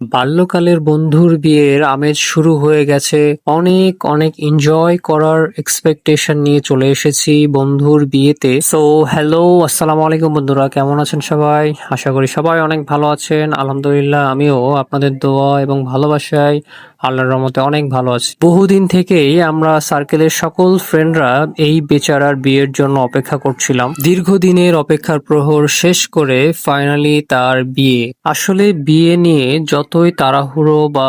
বাল্যকালের বন্ধুর বিয়ের আমেজ শুরু হয়ে গেছে। অনেক অনেক এনজয় করার এক্সপেকটেশন নিয়ে চলে এসেছি বন্ধুর বিয়েতে। সো হ্যালো আসসালামু আলাইকুম বন্ধুরা, কেমন আছেন সবাই? আশা করি সবাই অনেক ভালো আছেন। আলহামদুলিল্লাহ, আমিও আপনাদের দোয়া এবং ভালোবাসায় আল্লাহর রহমতে অনেক ভালো আছি। বহুদিন থেকেই আমরা সার্কেলের সকল ফ্রেন্ডরা এই বেচারার বিয়ের জন্য অপেক্ষা করছিলাম। দীর্ঘদিনের অপেক্ষার প্রহর শেষ করে ফাইনালি তার বিয়ে। আসলে বিয়ে নিয়ে যতই তাড়াহুড়ো বা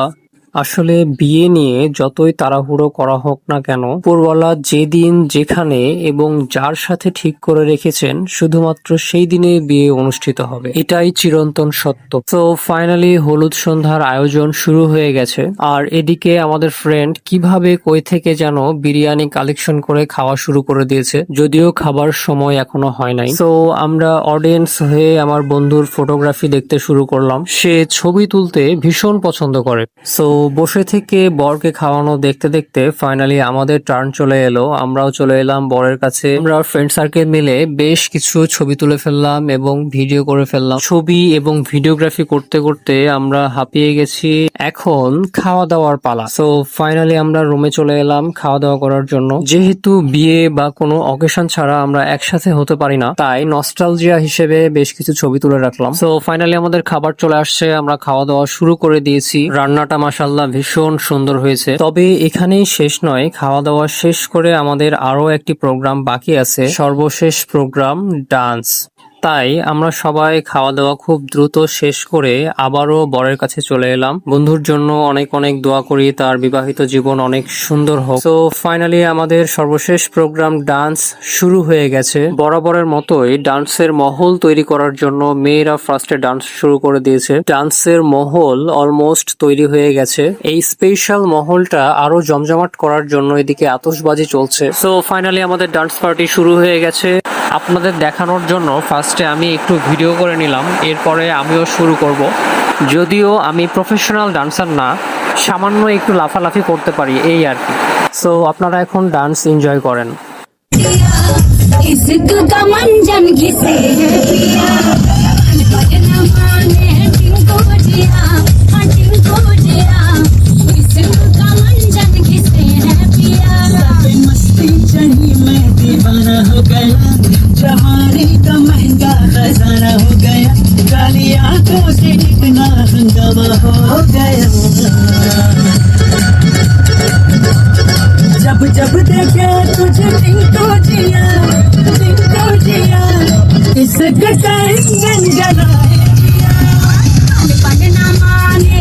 আসলে বিয়ে নিয়ে যতই তাড়াহুড়ো করা হোক না কেন, উপরওয়ালা যেদিন যেখানে এবং যার সাথে ঠিক করে রেখেছেন, শুধুমাত্র সেই দিনে বিয়ে অনুষ্ঠিত হবে। এটাই চিরন্তন সত্য। তো ফাইনালি হলুদ সন্ধ্যার আয়োজন শুরু হয়ে গেছে। আর এদিকে আমাদের ফ্রেন্ড কীভাবে কই থেকে যেন বিরিয়ানি কালেকশন করে খাওয়া শুরু করে দিয়েছে, যদিও খাবার সময় এখনও হয় নাই। তো আমরা অডিয়েন্স হয়ে আমার বন্ধুর ফটোগ্রাফি দেখতে শুরু করলাম। সে ছবি তুলতে ভীষণ পছন্দ করে। সো বসে থেকে বরকে খাওয়ানো দেখতে দেখতে ফাইনালি আমাদের টার্ন চলে এলো। আমরাও চলে এলাম বরের কাছে। আমরা ফ্রেন্ড সার্কেল মিলে বেশ কিছু ছবি তুলে ফেললাম এবং ভিডিও করে ফেললাম। ছবি এবং ভিডিওগ্রাফি করতে করতে আমরা হাঁপিয়ে গেছি। এখন খাওয়া দাওয়ার পালা। সো ফাইনালি আমরা রুমে চলে এলাম খাওয়া দাওয়া করার জন্য। যেহেতু বিয়ে বা কোনো অকেশন ছাড়া আমরা একসাথে হতে পারি না, তাই নস্টালজিয়া হিসেবে বেশ কিছু ছবি তুলে রাখলাম। সো ফাইনালি আমাদের খাবার চলে আসছে। আমরা খাওয়া দাওয়া শুরু করে দিয়েছি। রান্নাটা মাসাল্লাহ ভীষণ সুন্দর হয়েছে। তবে এখানেই শেষ নয় খাওয়া দাওয়া শেষ করে আমাদের আরও একটি প্রোগ্রাম বাকি আছে। সর্বশেষ প্রোগ্রাম, ডান্স। তাই আমরা সবাই খাওয়া দাওয়া খুব দ্রুত শেষ করে আবারও বরের কাছে চলে এলাম। বন্ধুর জন্য অনেক অনেক দোয়া করি, তার বিবাহিত জীবন অনেক সুন্দর হোক। তো ফাইনালি আমাদের সর্বশেষ প্রোগ্রাম ডান্স শুরু হয়ে গেছে। বরাবরের মতোই ডান্সের মহল তৈরি করার জন্য মেয়েরা ফার্স্টে ডান্স শুরু করে দিয়েছে। ডান্সের মহল অলমোস্ট তৈরি হয়ে গেছে। এই স্পেশাল মহলটা আরও জমজমাট করার জন্য এদিকে আতশবাজি চলছে। সো ফাইনালি আমাদের ডান্স পার্টি শুরু হয়ে গেছে। আপনাদের দেখানোর জন্য ফার্স্টে আমি একটু ভিডিও করে নিলাম, এরপরে আমিও শুরু করব। যদিও আমি প্রফেশনাল ডান্সার না, সামান্য একটু লাফালাফি করতে পারি, এই আর কি। সো আপনারা এখন ডান্স এনজয় করেন। तुझे इतना हंगामा हो गया जब जब देखा तुझे जिया टिंको इस टाइम